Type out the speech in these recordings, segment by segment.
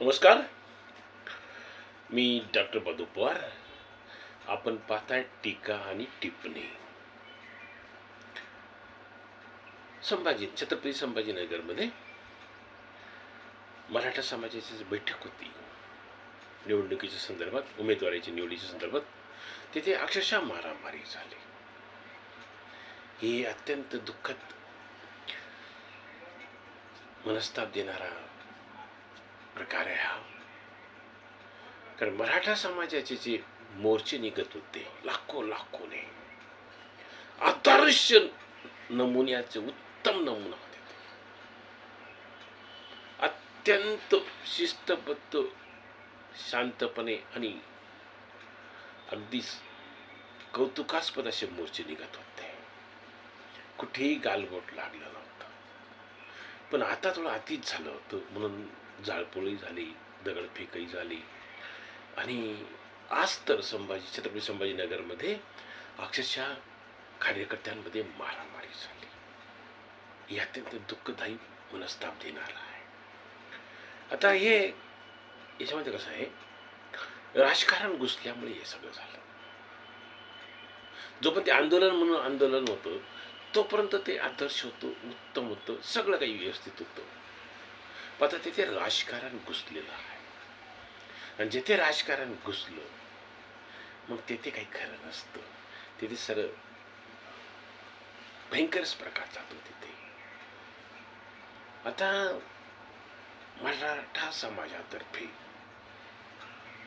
नमस्कार. मी डॉक्टर बदू पवार. आपण पाहताय टीका आणि टिप्पणी. संभाजी छत्रपती संभाजीनगरमध्ये मराठा समाजाची जी बैठक होती निवडणुकीच्या संदर्भात उमेदवाराच्या निवडीच्या संदर्भात तिथे अक्षरशः मारामारी झाली. ही अत्यंत दुःखद मनस्ताप देणारा प्रकार आहे हा कारण मराठा समाजाचे जे मोर्चे निघत होते लाखो लाखोने आदर्श नमुन्याचे उत्तम नमुना होते अत्यंत शिस्तबद्ध शांतपणे आणि अगदी कौतुकास्पद असे मोर्चे निघत होते. कुठेही गालबोट लागलं नव्हतं. पण आता थोडं अतीच झालं होतं म्हणून जाळपोळी झाली दगडफेकही झाली. आणि आज तर संभाजी छत्रपती संभाजीनगरमध्ये अक्षरशः कार्यकर्त्यांमध्ये मारामारी झाली. हे अत्यंत दुःखदायी मनस्ताप देणारा आहे. आता हे याच्यामध्ये कसं आहे? राजकारण घुसल्यामुळे हे सगळं झालं. जोपर्यंत ते आंदोलन म्हणून आंदोलन होतं तोपर्यंत ते आदर्श होतं उत्तम होतं सगळं काही व्यवस्थित होतं. आता तिथे राजकारण घुसलेलं आहे. आणि जिथे राजकारण घुसलं मग तेथे काही खरं नसतं. तिथे सर भयंकरच प्रकार जातो तिथे. आता मराठा समाजातर्फे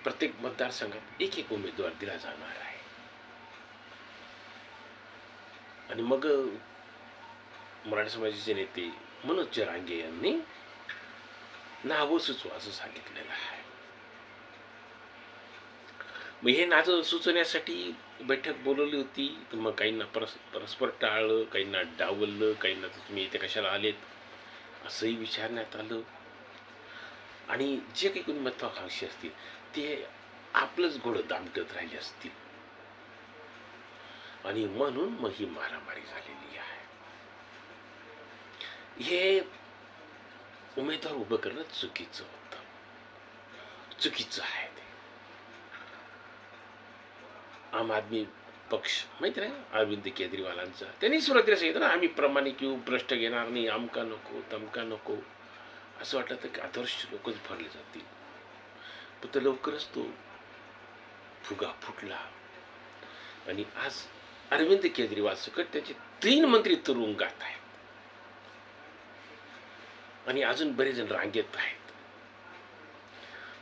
प्रत्येक मतदारसंघात एक एक उमेदवार दिला जाणार आहे. आणि मग मराठा समाजाचे नेते मनोज जरांगे यांनी नावं सुचवा असं सांगितलेलं आहे मग हे नावं सुचवण्यासाठी बैठक बोलवली होती तर मग काहींना परस परस्पर टाळलं काहींना डावललं काहींना तर तुम्ही इथे कशाला आलेत असंही विचारण्यात आलं आणि जे काही कोणी महत्वाकांक्षी असतील ते आपलंच घोडं दामटत राहिले असतील आणि म्हणून मग ही मारामारी झालेली आहे हे उमेदवार उभं करणं चुकीचं होतं. चुकीचं आहे ते. आम आदमी पक्ष माहिती नाही अरविंद केजरीवालांचा. त्यांनी सुरुवातीला सांगितलं ना आम्ही प्रामाणिक येऊ भ्रष्ट घेणार नाही आमका नको तमका नको. असं वाटलं तर की आदर्श लोकच भरले जातील. पण तर लवकरच तो फुगा फुटला. आणि आज अरविंद केजरीवाल सकट त्याचे तीन मंत्री तुरुंगात आहेत. आणि अजून बरेच जण रांगेत आहेत.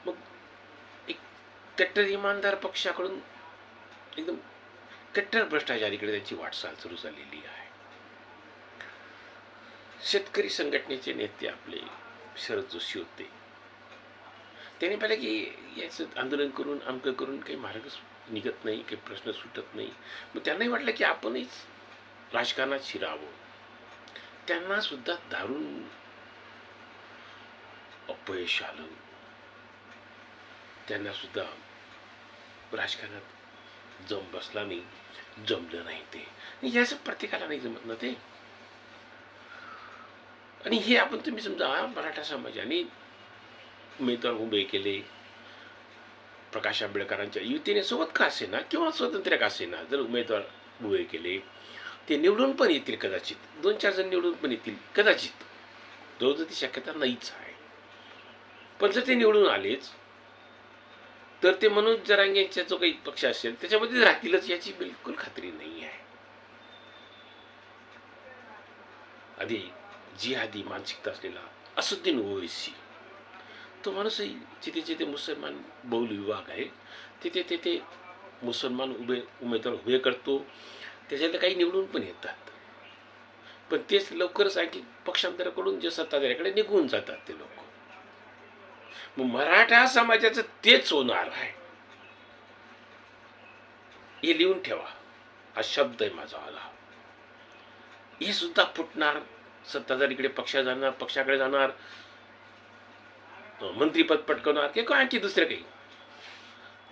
मग एक कट्टर इमानदार पक्षाकडून एकदम कट्टर भ्रष्टाचारीकडे त्यांची वाटचाल सुरू झालेली आहे. शेतकरी संघटनेचे नेते आपले शरद जोशी होते. त्यांनी पाहिलं की याचं आंदोलन करून अमकं करून काही मार्ग निघत नाही काही प्रश्न सुटत नाही. मग त्यांनाही वाटलं की आपणच राजकारणात शिरावं. त्यांना सुद्धा अपयश आलं. त्यांना सुद्धा राजकारणात जम बसला नाही जमलं नाही ते. याचं प्रत्येकाला नाही जमत ना ते. आणि हे आपण तुम्ही समजा मराठा समाजाने उमेदवार उभे केले प्रकाश आंबेडकरांच्या युतीने सोबत का असेना किंवा स्वतंत्र का असेना जर उमेदवार उभे केले ते निवडून पण येतील कदाचित. दोन चार जण निवडून पण येतील कदाचित. जवळजवळ ती शक्यता नाहीच आहे. पण जर ते निवडून आलेच तर ते मनोज जरांगेंचा जो काही पक्ष असेल त्याच्यामध्ये राहतीलच याची बिलकुल खात्री नाही आहे. आधी जी आधी मानसिकता असलेला असुद्दीन ओवेसी तो माणूसही जिथे जिथे मुसलमान बहुल विभाग आहे तिथे तिथे मुसलमान उभे उमेदवार उभे करतो. त्याच्यातले काही निवडून पण येतात. पण तेच लवकरच आणखी पक्षांतराकडून जे सत्ताधाऱ्याकडे निघून जातात ते लोक. मग मराठा समाजाचं तेच होणार आहे. हे लिहून ठेवा. हा शब्द आहे माझा आला. हे सुद्धा फुटणार. सत्ताधारीकडे पक्ष जाणार पक्षाकडे जाणार. मंत्रीपद पटकवणार. किंवा आणखी दुसरं काही?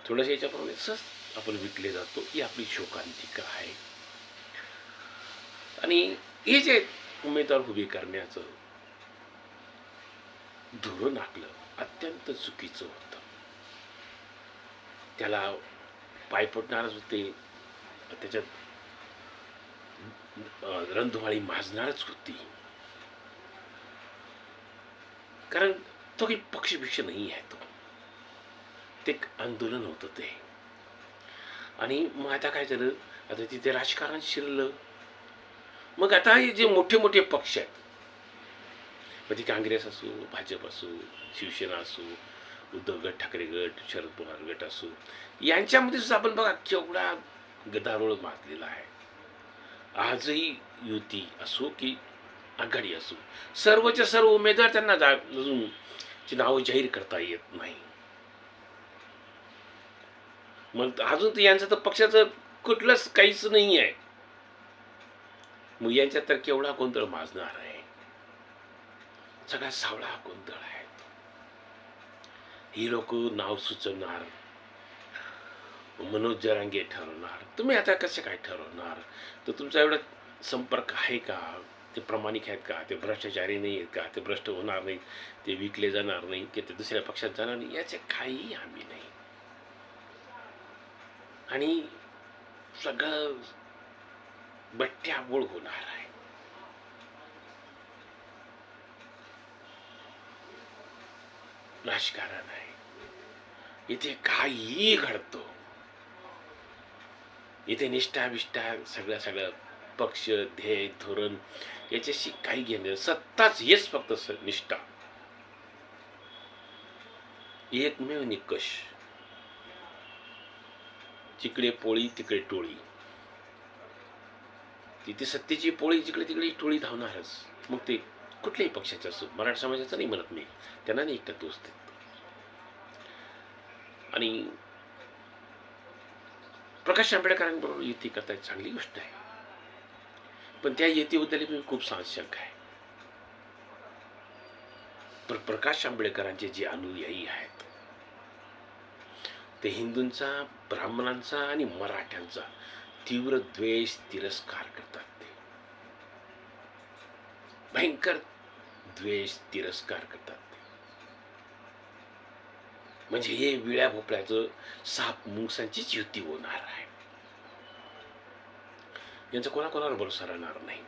थोडंसं याच्याप्रमाणे सहज आपण विकले जातो. ही आपली शोकांतिका आहे. आणि हे जे उमेदवार उभे करण्याचं धोरण आखलं अत्यंत चुकीचं होतं. त्याला पाय पडणारच होते. त्याच्यात रणधुमाळी माजणारच होती. कारण तो काही पक्षभिक्ष नाही आहे तो. ते एक आंदोलन होतं ते. आणि मग आता काय झालं? आता तिथे राजकारण शिरलं. मग आता हे जे मोठे मोठे पक्ष आहेत मग ती काँग्रेस असो भाजप असो शिवसेना असो उद्धव गट ठाकरे गट शरद पवार गट असो यांच्यामध्ये सुद्धा आपण बघा केवढा गदारोळ माजलेला आहे. आजही युती असो की आघाडी असो सर्वच्या सर्व उमेदवार त्यांना जा अजून ची नावं जाहीर करता येत नाही. मग अजून तर यांचं तर पक्षाचं कुठलंच काहीच नाही आहे मग यांच्यात तर केवढा गोंधळ माजणार आहे. सगळा सावळा गोंधळ आहे ही लोक नाव सुचवणार मनोज जरांगे ठरवणार. तुम्ही आता कसं काय ठरवणार? तर तुमचा एवढा संपर्क आहे का? ते प्रामाणिक आहेत का? ते भ्रष्टाचारी नाही आहेत का? ते भ्रष्ट होणार नाहीत? ते विकले जाणार नाही की ते दुसऱ्या पक्षात जाणार नाही याचे काही हमी नाही. आणि सगळं बट्ट्याबोळ होणार आहे. राजकारण आहे. इथे काहीही घडतो. इथे निष्ठा विष्ठा सगळं सगळं पक्ष ध्येय धोरण याच्याशी काही घेणं सत्ताच हेच फक्त निष्ठा. एकमेव निकष. जिकडे पोळी तिकडे टोळी. तिथे सत्तेची पोळी जिकडे तिकडे टोळी धावणारच. मग ते कुठल्याही पक्षाचा असो मराठा समाजाचं नाही म्हणत मी. त्यांना नाही एकटा दोस्त आणि प्रकाश आंबेडकरांबरोबर युती करता चांगली गोष्ट आहे. पण त्या युतीबद्दल मी खूप साशंक आहे. पण प्रकाश आंबेडकरांचे जे अनुयायी आहेत ते हिंदूंचा ब्राह्मणांचा आणि मराठ्यांचा तीव्र द्वेष तिरस्कार करतात ते. भयंकर द्वेष तिरस्कार करतात म्हणजे हे विळ्या भोपळ्याचं साप मुंगसांचीच युती होणार आहे. यांचा कोणाकोणावर भरोसा राहणार नाही.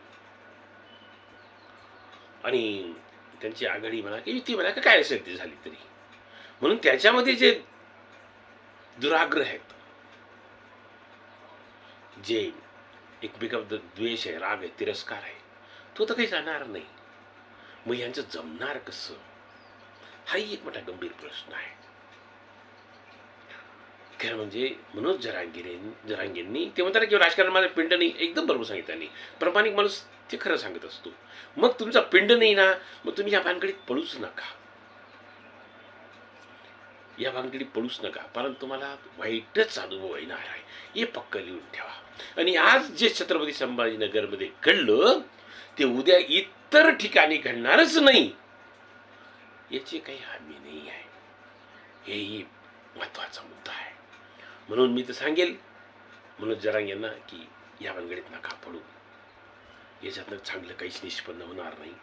आणि त्यांची आघाडी म्हणा की युती म्हणा का काय असेल ती झाली तरी. म्हणून त्याच्यामध्ये जे दुराग्रह आहेत जे एकमेकाबद्दल द्वेष आहे राग आहे तिरस्कार आहे तो तर काही जाणार नाही. मग यांचं जमणार कसं? हाही एक मोठा गंभीर प्रश्न आहे. खरं म्हणजे मनोज जरांगीरे जरांगींनी ते म्हणतात की राजकारण माझं पिंड नाही एकदम बरोबर सांगितलं त्यांनी प्रामाणिक माणूस ते खरं सांगत असतो. मग तुमचा पिंड नाही ना मग तुम्ही या भानकडे पळूच नका. या भानकडे पळूच नका कारण तुम्हाला वाईटच अनुभव येणार आहे. हे पक्क लिहून ठेवा. आणि आज जे छत्रपती संभाजीनगरमध्ये घडलं ते उद्या इतर ठिकाणी घडणारच नाही. याची काही हमी नाही आहे. हेही महत्त्वाचा मुद्दा आहे. म्हणून मी तर सांगेल म्हणून जरांग यांना की या भानगडीत नका पडू. याच्यातनं चांगलं काहीच निष्पन्न होणार नाही.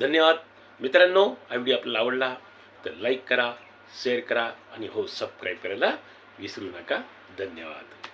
धन्यवाद. मित्रांनो हा व्हिडिओ आपल्याला आवडला तर लाईक करा शेअर करा आणि हो सबस्क्राईब करायला विसरू नका. धन्यवाद.